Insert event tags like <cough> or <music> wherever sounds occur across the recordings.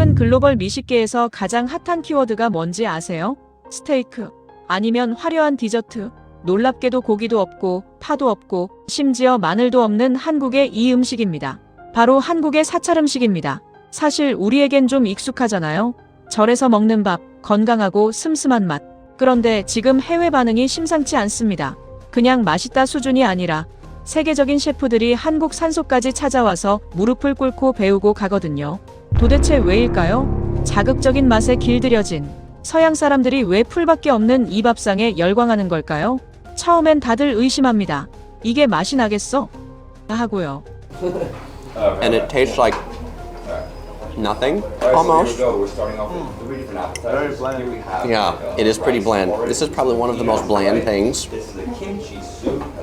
최근 글로벌 미식계에서 가장 핫한 키워드가 뭔지 아세요? 스테이크. 아니면 화려한 디저트. 놀랍게도 고기도 없고, 파도 없고, 심지어 마늘도 없는 한국의 이 음식입니다. 바로 한국의 사찰 음식입니다. 사실 우리에겐 좀 익숙하잖아요. 절에서 먹는 밥, 건강하고 슴슴한 맛. 그런데 지금 해외 반응이 심상치 않습니다. 그냥 맛있다 수준이 아니라 세계적인 셰프들이 한국 산소까지 찾아와서 무릎을 꿇고 배우고 가거든요. 도대체 왜일까요? 자극적인 맛에 길들여진 서양 사람들이 왜 풀밖에 없는 이 밥상에 열광하는 걸까요? 처음엔 다들 의심합니다. 이게 맛이 나겠어? 하고요. and it tastes like nothing almost. We have Yeah, it is pretty bland. This is probably one of the most bland things.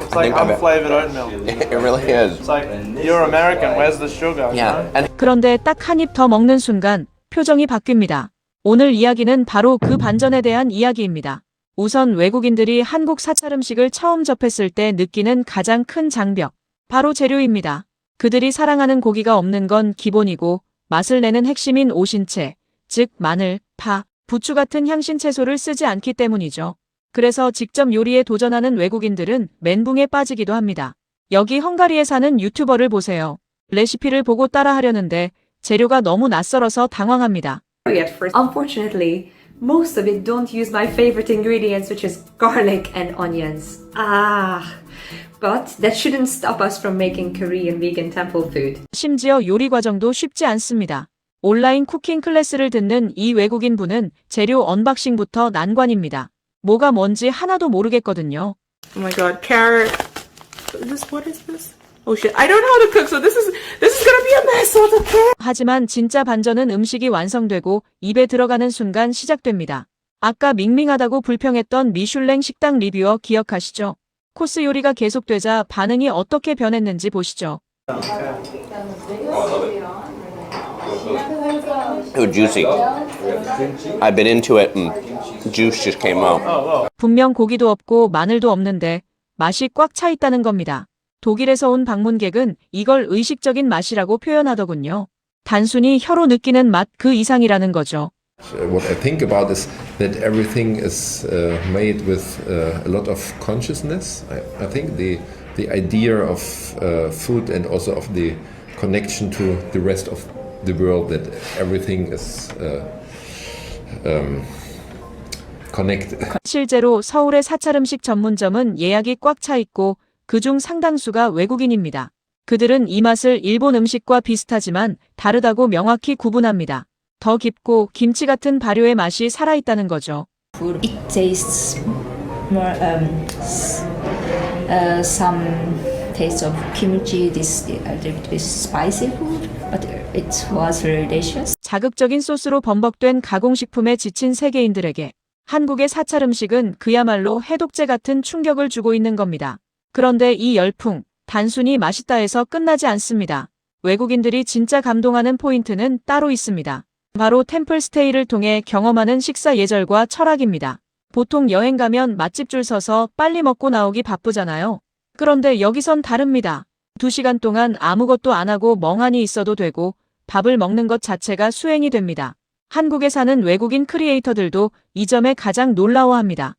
It's like think unflavored <laughs> oatmeal. It really is. It's like you're American. Where's the sugar? you Yeah, know? and 그런데 딱 한 입 더 먹는 순간 표정이 바뀝니다. 오늘 이야기는 바로 그 반전에 대한 이야기입니다. 우선 외국인들이 한국 사찰 음식을 처음 접했을 때 느끼는 가장 큰 장벽. 바로 재료입니다. 그들이 사랑하는 고기가 없는 건 기본이고 맛을 내는 핵심인 오신채, 즉 마늘, 파, 부추 같은 향신 채소를 쓰지 않기 때문이죠. 그래서 직접 요리에 도전하는 외국인들은 멘붕에 빠지기도 합니다. 여기 헝가리에 사는 유튜버를 보세요. 레시피를 보고 따라하려는데 재료가 너무 낯설어서 당황합니다. Unfortunately, most of it don't use my favorite ingredients, which is garlic and onions. Ah, but that shouldn't stop us from making Korean vegan temple food. 심지어 요리 과정도 쉽지 않습니다. 온라인 쿠킹 클래스를 듣는 이 외국인 분은 재료 언박싱부터 난관입니다. 뭐가 뭔지 하나도 모르겠거든요. Oh my god, carrot. This what is this? Oh shit, I don't know how to cook, so this is this is gonna be a mess. So the carrot. 하지만 진짜 반전은 음식이 완성되고 입에 들어가는 순간 시작됩니다. 아까 밍밍하다고 불평했던 미슐랭 식당 리뷰어 기억하시죠? 코스 요리가 계속되자 반응이 어떻게 변했는지 보시죠. Ooh, juicy. I bit into it and juice just came out. 분명 고기도 없고 마늘도 없는데 맛이 꽉 차 있다는 겁니다. 독일에서 온 방문객은 이걸 의식적인 맛이라고 표현하더군요. 단순히 혀로 느끼는 맛 그 이상이라는 거죠. Uh, What I think about is that everything is uh, made with uh, a lot of consciousness. I, I think the the idea of uh, food and also of the connection to the rest of the world that everything is uh, um, connected. 실제로 서울의 사찰 음식 전문점은 예약이 꽉 차 있고 그중 상당수가 외국인입니다. 그들은 이 맛을 일본 음식과 비슷하지만 다르다고 명확히 구분합니다. 더 깊고 김치 같은 발효의 맛이 살아있다는 거죠. It tastes more um, uh, some taste of kimchi. This a little bit spicy food, 자극적인 소스로 범벅된 가공식품에 지친 세계인들에게 한국의 사찰 음식은 그야말로 해독제 같은 충격을 주고 있는 겁니다. 그런데 이 열풍, 단순히 맛있다 해서 끝나지 않습니다. 외국인들이 진짜 감동하는 포인트는 따로 있습니다. 바로 템플 스테이를 통해 경험하는 식사 예절과 철학입니다. 보통 여행 가면 맛집 줄 서서 빨리 먹고 나오기 바쁘잖아요. 그런데 여기선 다릅니다. 두 시간 동안 아무것도 안 하고 멍하니 있어도 되고 밥을 먹는 것 자체가 수행이 됩니다. 한국에 사는 외국인 크리에이터들도 이 점에 가장 놀라워합니다.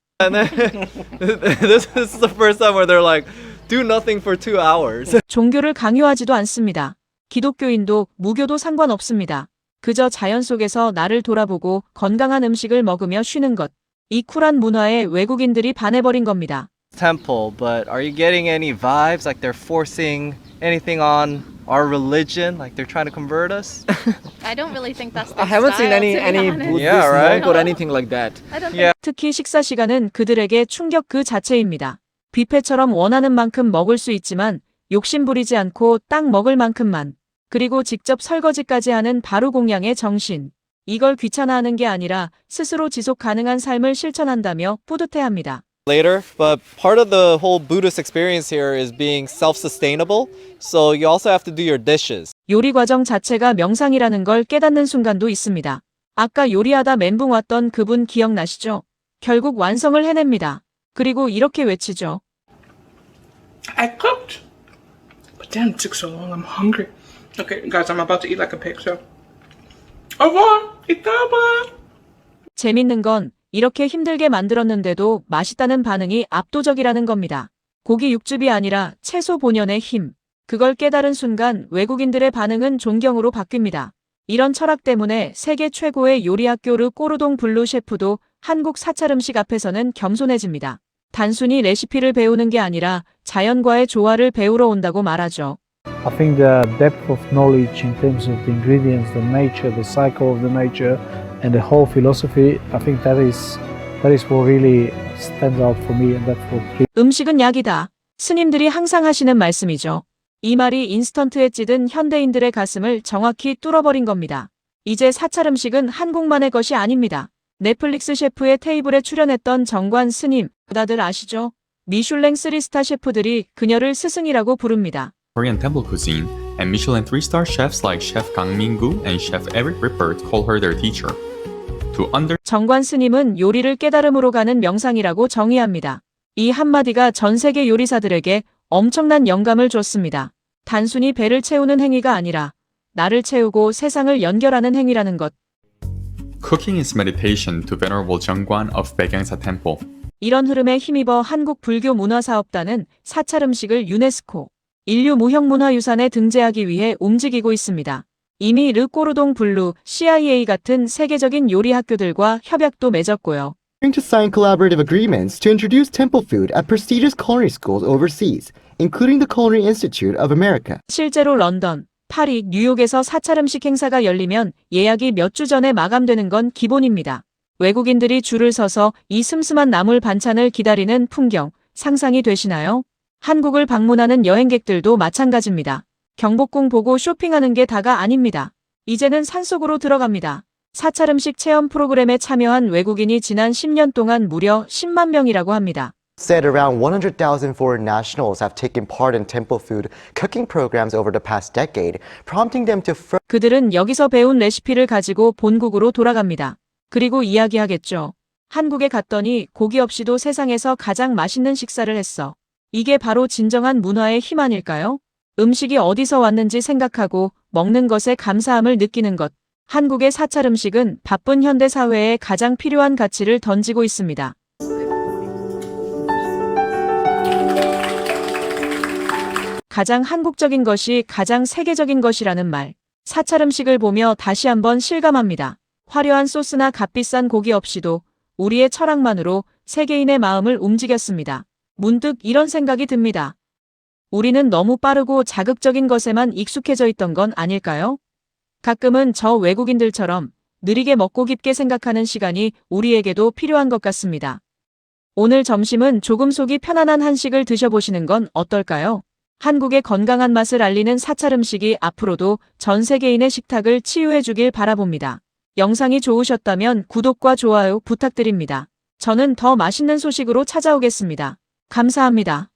종교를 강요하지도 않습니다. 기독교인도 무교도 상관없습니다. 그저 자연 속에서 나를 돌아보고 건강한 음식을 먹으며 쉬는 것. 이 쿨한 문화에 외국인들이 반해버린 겁니다. Temple, but are you getting any vibes like they're forcing anything on our religion? Like they're trying to convert us? I don't really think that's the I haven't seen any any Buddhist Yeah, right? monk or anything like that. I don't Yeah. 특히 식사 시간은 그들에게 충격 그 자체입니다. 뷔페처럼 원하는 만큼 먹을 수 있지만 욕심 부리지 않고 딱 먹을 만큼만. 그리고 직접 설거지까지 하는 바로 공양의 정신. 이걸 귀찮아하는 게 아니라 스스로 지속 가능한 삶을 실천한다며 뿌듯해합니다. Later, but part of the whole Buddhist experience here is being self-sustainable. So you also have to do your dishes. 요리 과정 자체가 명상이라는 걸 깨닫는 순간도 있습니다. 아까 요리하다 멘붕 왔던 그분 기억나시죠? 결국 완성을 해냅니다. 그리고 이렇게 외치죠. I cooked, but damn, it took so long. I'm hungry. Okay, guys, I'm about to eat like a pig. So Ava, itaba. 재밌는 건 이렇게 힘들게 만들었는데도 맛있다는 반응이 압도적이라는 겁니다. 고기 육즙이 아니라 채소 본연의 힘. 그걸 깨달은 순간 외국인들의 반응은 존경으로 바뀝니다. 이런 철학 때문에 세계 최고의 요리학교 르 꼬르동 블루 셰프도 한국 사찰 음식 앞에서는 겸손해집니다. 단순히 레시피를 배우는 게 아니라 자연과의 조화를 배우러 온다고 말하죠. I think the depth of knowledge in terms of the ingredients, the nature, the cycle of the nature, and the whole philosophy, I think that is that is what really stands out for me, and that's what 음식은 약이다. 스님들이 항상 하시는 말씀이죠. 이 말이 인스턴트에 찌든 현대인들의 가슴을 정확히 뚫어버린 겁니다. 이제 사찰 음식은 한국만의 것이 아닙니다. 넷플릭스 셰프의 테이블에 출연했던 정관 스님, 다들 아시죠? 미슐랭 3스타 셰프들이 그녀를 스승이라고 부릅니다. Korean temple cuisine, and Michelin three-star chefs like Chef Kang Min-gu and Chef Eric Rippert call her their teacher. 정관 스님은 요리를 깨달음으로 가는 명상이라고 정의합니다. 이 한마디가 전 세계 요리사들에게 엄청난 영감을 줬습니다. 단순히 배를 채우는 행위가 아니라 나를 채우고 세상을 연결하는 행위라는 것. cooking is meditation to Venerable Jeongwan of Baekangsa Temple. 이런 흐름에 힘입어 한국 불교 문화사업단은 사찰 음식을 유네스코 인류 무형문화유산에 등재하기 위해 움직이고 있습니다. 이미 르꼬르동 블루, CIA 같은 세계적인 요리 학교들과 협약도 맺었고요. to sign collaborative agreements to introduce temple food at prestigious culinary schools overseas, including the Culinary Institute of America. 실제로 런던, 파리, 뉴욕에서 사찰 음식 행사가 열리면 예약이 몇 주 전에 마감되는 건 기본입니다. 외국인들이 줄을 서서 이 슴슴한 나물 반찬을 기다리는 풍경, 상상이 되시나요? 한국을 방문하는 여행객들도 마찬가지입니다. 경복궁 보고 쇼핑하는 게 다가 아닙니다. 이제는 산속으로 들어갑니다. 사찰 음식 체험 프로그램에 참여한 외국인이 지난 10년 동안 무려 10만 명이라고 합니다. Said around 100,000 foreign nationals have taken part in temple food cooking programs over the past decade, prompting them to 그들은 여기서 배운 레시피를 가지고 본국으로 돌아갑니다. 그리고 이야기하겠죠. 한국에 갔더니 고기 없이도 세상에서 가장 맛있는 식사를 했어. 이게 바로 진정한 문화의 힘 아닐까요? 음식이 어디서 왔는지 생각하고 먹는 것에 감사함을 느끼는 것. 한국의 사찰 음식은 바쁜 현대 사회에 가장 필요한 가치를 던지고 있습니다. 가장 한국적인 것이 가장 세계적인 것이라는 말. 사찰 음식을 보며 다시 한번 실감합니다. 화려한 소스나 값비싼 고기 없이도 우리의 철학만으로 세계인의 마음을 움직였습니다. 문득 이런 생각이 듭니다. 우리는 너무 빠르고 자극적인 것에만 익숙해져 있던 건 아닐까요? 가끔은 저 외국인들처럼 느리게 먹고 깊게 생각하는 시간이 우리에게도 필요한 것 같습니다. 오늘 점심은 조금 속이 편안한 한식을 드셔보시는 건 어떨까요? 한국의 건강한 맛을 알리는 사찰 음식이 앞으로도 전 세계인의 식탁을 치유해 주길 바라봅니다. 영상이 좋으셨다면 구독과 좋아요 부탁드립니다. 저는 더 맛있는 소식으로 찾아오겠습니다. 감사합니다.